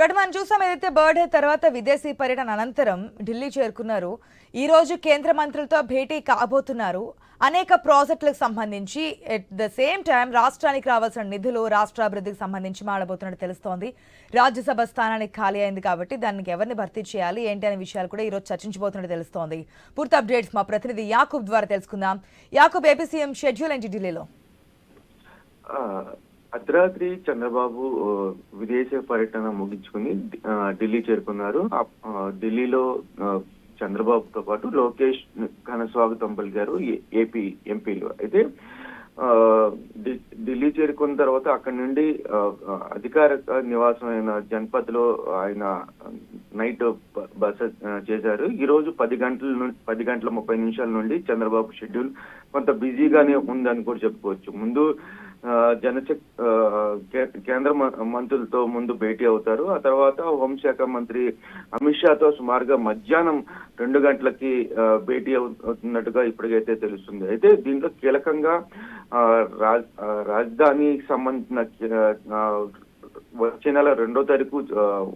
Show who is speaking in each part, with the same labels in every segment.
Speaker 1: రెండు మనం చూసాం ఏదైతే బర్డే తర్వాత విదేశీ పర్యటన అనంతరం ఢిల్లీ చేరుకున్నారు ఈరోజు కేంద్ర మంత్రులతో భేటీ కాబోతున్నారు. అనేక ప్రాజెక్టులకు సంబంధించి ఎట్ ద సేమ్ టైం రాష్ట్రానికి రావాల్సిన నిధులు రాష్ట్ర అభివృద్ధికి సంబంధించి మాడబోతున్నట్టు తెలుస్తోంది. రాజ్యసభ స్థానానికి ఖాళీ అయింది కాబట్టి దానికి ఎవరిని భర్తీ చేయాలి ఏంటి అనే విషయాలు కూడా ఈ రోజు చర్చించబోతున్నట్టు తెలుస్తోంది. పూర్తి అప్డేట్స్ మా ప్రతినిధి యాకూబ్ ద్వారా తెలుసుకుందాం. యాకూబ్ ఏపీ సీఎం షెడ్యూల్ ఏంటి ఢిల్లీలో?
Speaker 2: అర్ధరాత్రి చంద్రబాబు విదేశ పర్యటన ముగించుకుని ఢిల్లీ చేరుకున్నారు. ఢిల్లీలో చంద్రబాబుతో పాటు లోకేష్ ఘన స్వాగతం పలికారు ఏ- ఏపీ ఎంపీలు. అయితే ఢిల్లీ చేరుకున్న తర్వాత అక్కడి నుండి అధికార నివాసం అధికారిక నివాసమైన లో ఆయన నైట్ బస చేశారు. ఈ రోజు పది గంటల నుండి పది గంటల ముప్పై నిమిషాల నుండి చంద్రబాబు షెడ్యూల్ కొంత బిజీగానే ఉందని కూడా చెప్పుకోవచ్చు. ముందు జనశక్ కే- కేంద్ర మంత్రులతో ముందు భేటీ అవుతారు. ఆ తర్వాత హోంశాఖ మంత్రి అమిత్ షాతో సుమారుగా మధ్యాహ్నం రెండు గంటలకి భేటీ అవుతున్నట్టుగా ఇప్పటికైతే తెలుస్తుంది. అయితే దీంట్లో కీలకంగా ఆ, రాజ్- రాజధానికి సంబంధించిన వచ్చే నెల రెండో తారీఖు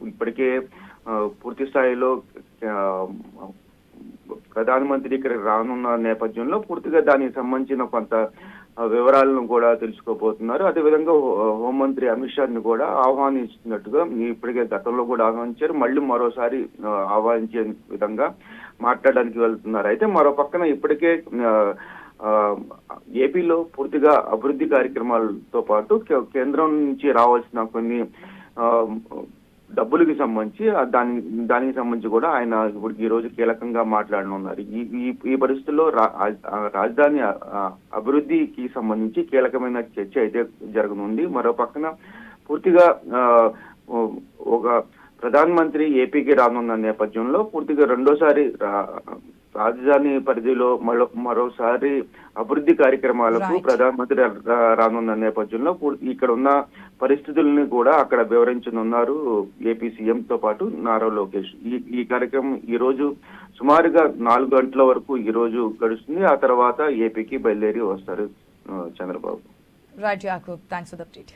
Speaker 2: ఇప్పటికే పూర్తి స్థాయిలో ప్రధానమంత్రి ఇక్కడికి రానున్న నేపథ్యంలో పూర్తిగా దానికి సంబంధించిన కొంత వివరాలను కూడా తెలుసుకోబోతున్నారు. అదేవిధంగా హోంమంత్రి అమిత్ షాని కూడా ఆహ్వానిస్తున్నట్టుగా ఇప్పటికే గతంలో కూడా ఆహ్వానించారు. మళ్ళీ మరోసారి ఆహ్వానించే విధంగా మాట్లాడడానికి వెళ్తున్నారు. అయితే మరో పక్కన ఇప్పటికే ఏపీలో పూర్తిగా అభివృద్ధి కార్యక్రమాలతో పాటు కే- కేంద్రం నుంచి రావాల్సిన కొన్ని డబ్బులకి సంబంధించి దాని దానికి సంబంధించి కూడా ఆయన ఇప్పుడు ఈ రోజు కీలకంగా మాట్లాడనున్నారు. ఈ ఈ ఈ పరిస్థితుల్లో రా- రాజధాని అభివృద్ధికి సంబంధించి కీలకమైన చర్చ అయితే జరగనుంది. మరో పక్కన పూర్తిగా ఒక ప్రధానమంత్రి ఏపీకి రానున్న నేపథ్యంలో పూర్తిగా రెండోసారి రా- రాజధాని పరిధిలో మరో మరోసారి అభివృద్ధి కార్యక్రమాలకు
Speaker 1: Right.
Speaker 2: ప్రధానమంత్రి రానున్న నేపథ్యంలో ఇక్కడ ఉన్న పరిస్థితుల్ని కూడా అక్కడ వివరించనున్నారు ఏపీ సీఎం తో పాటు నారా లోకేష్. ఈ ఈ కార్యక్రమం ఈ రోజు సుమారుగా నాలుగు గంటల వరకు ఈ రోజు గడుస్తుంది. ఆ తర్వాత ఏపీకి బయలుదేరి వస్తారు చంద్రబాబు.
Speaker 1: అప్డేట్